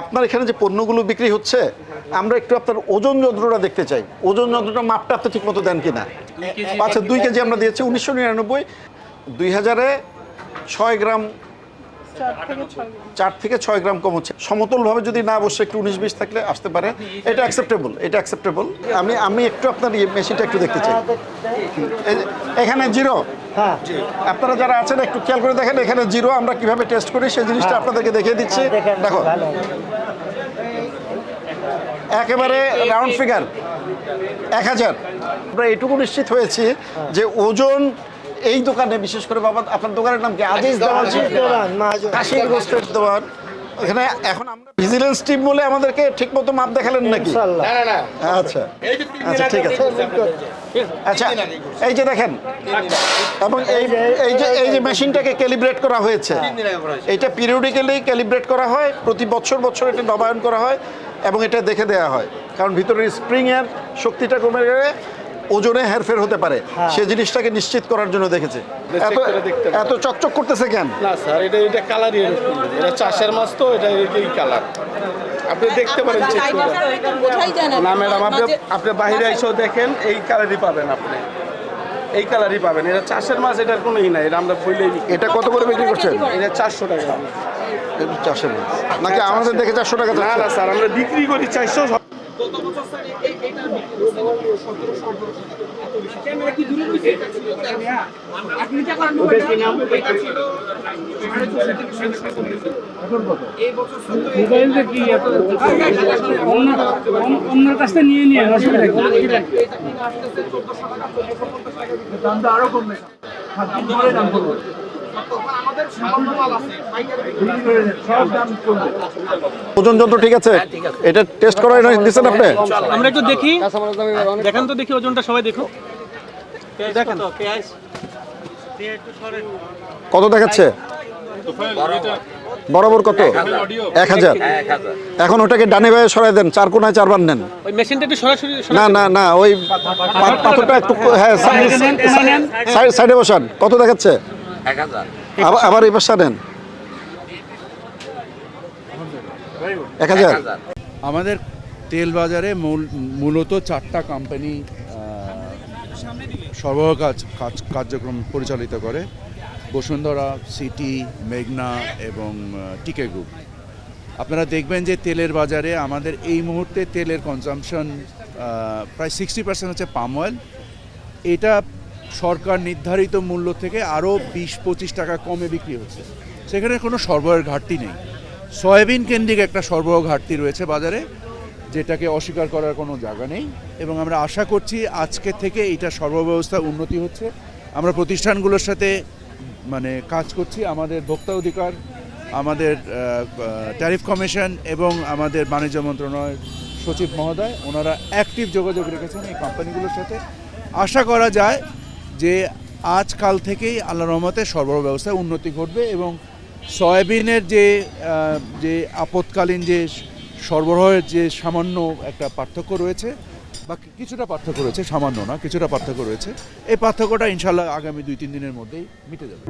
আপনার এখানে যে পণ্যগুলো বিক্রি হচ্ছে আমরা একটু আপনার ওজন যন্ত্রটা দেখতে চাই। ওজন যন্ত্রটা মাপটা আপনি ঠিক মতো দেন কিনা? আচ্ছা দুই কেজি। আমরা দিয়েছি উনিশশো নিরানব্বই। দুই হাজারে ছয় গ্রাম চার থেকে ছয় গ্রাম। কম হচ্ছে। সমতলভাবে যদি না বসে একটু উনিশ বিশ থাকলে আসতে পারে। এটা অ্যাকসেপ্টেবল এটা অ্যাকসেপ্টেবল আমি আমি একটু আপনার ইয়ে মেশিনটা একটু দেখতে চাই। এখানে জিরো হ্যাঁ। আপনারা যারা আছেন একটু খেয়াল করে দেখেন এখানে জিরো আমরা কীভাবে টেস্ট করি সেই জিনিসটা আপনাদেরকে দেখিয়ে দিচ্ছি। হ্যাঁ, দেখো। একেবারে রাউন্ড ফিগার এক হাজার। আমরা এটুকু নিশ্চিত হয়েছি যে ওজন এই দোকানে বিশেষ করে বাবা আপনার দোকানের নাম কি? আজিজ দেওয়ান মাহাজন। গোস্তের দোকান। এখানে এখন আমরা ভিজিলেন্স টিম বলে আমাদেরকে ঠিক মতো মাপ দেখালেন নাকি? আচ্ছা। আচ্ছা ঠিক আছে। আচ্ছা এই যে দেখেন এবং এই এই যে এই যে মেশিনটাকে ক্যালিব্রেট করা হয়েছে এটা পিরিয়ডিক্যালি ক্যালিব্রেট করা হয় প্রতি বছর বছর এটা নবায়ন করা হয় এবং এটা দেখে দেওয়া হয়। কারণ ভিতরের স্প্রিং এর শক্তিটা কমে গেলে ওজনে হেরফের হতে পারে। সে জিনিসটাকে নিশ্চিত করার জন্য দেখেছে। এত এত চকচক করতেছে কেন? না স্যার এটা এটা কালারই এটা চাষের মাছ তো এটা এই কালার আপনি দেখতে পারেন না। ম্যাডাম আপনি আপনি বাইরে এসেও দেখেন এই কালারই পাবেন আপনি। এই কালারই পাবেন। এটা চাষের মাছ এটার কোনো ই নাই। এটা আমরা বইলেই এটা কত করে বিক্রি করছেন? এটা চারশো টাকা। চারশো নাকি আমাদের দেখে চারশো টাকা না না স্যার আমরা বিক্রি করি চারশো মোবাইলটা কি কাছ থেকে নিয়ে নিয়ে অসুবিধা? দাম তো আরও কমবে দাম কমবে ওজন যন্ত্র ঠিক আছে? এটা টেস্ট করা দিচ্ছেন আপনি? আমরা একটু দেখি। দেখেন তো দেখি ওজনটা সবাই দেখো দেখেন। কত? দেখাচ্ছে? বরাবর কত? এক হাজার। এখন ওটাকে ডানে বায়ে সরাই দেন চার কোনায় চারবার নেন। ওই মেশিনটা একটু সরাসরি না না না ওই পাথরটা একটু হ্যাঁ সাইড- সাইডে বসান। কত দেখাচ্ছে? আবার আবার এই পাশটা নেন এক হাজার। আমাদের তেল বাজারে মূল- মূলত চারটা কোম্পানি সরবরাহ কাজ কাজ কার্যক্রম পরিচালিত করে। বসুন্ধরা সিটি মেঘনা এবং টিকে গ্রুপ আপনারা দেখবেন যে তেলের বাজারে আমাদের এই মুহূর্তে তেলের কনজামশন প্রায় সিক্সটি পার্সেন্ট হচ্ছে পাম অয়েল এটা সরকার নির্ধারিত মূল্য থেকে আরও বিশ পঁচিশ টাকা কমে বিক্রি হচ্ছে। সেখানে কোনো সরবরাহের ঘাটতি নেই। সয়াবিন কেন্দ্রিক একটা সরবরাহ ঘাটতি রয়েছে বাজারে, যেটাকে অস্বীকার করার কোনো জায়গা নেই। এবং আমরা আশা করছি আজকে থেকে এটা সরবরাহ ব্যবস্থা উন্নতি হচ্ছে। আমরা প্রতিষ্ঠানগুলোর সাথে মানে কাজ করছি। আমাদের ভোক্তা অধিকার, আমাদের ট্যারিফ কমিশন এবং আমাদের বাণিজ্য মন্ত্রণালয়ের সচিব মহোদয়, ওনারা অ্যাক্টিভ যোগাযোগ রেখেছেন এই কোম্পানিগুলোর সাথে। আশা করা যায় যে আজকাল থেকেই আল্লাহ রহমতে সরবরাহ ব্যবস্থায় উন্নতি ঘটবে এবং সয়াবিনের যে যে আপতকালীন যে সরবরাহের যে সামান্য একটা পার্থক্য রয়েছে, বা কিছুটা পার্থক্য রয়েছে, সামান্য না, কিছুটা পার্থক্য রয়েছে, এই পার্থক্যটা ইনশাল্লাহ আগামী দুই তিন দিনের মধ্যেই মিটে যাবে।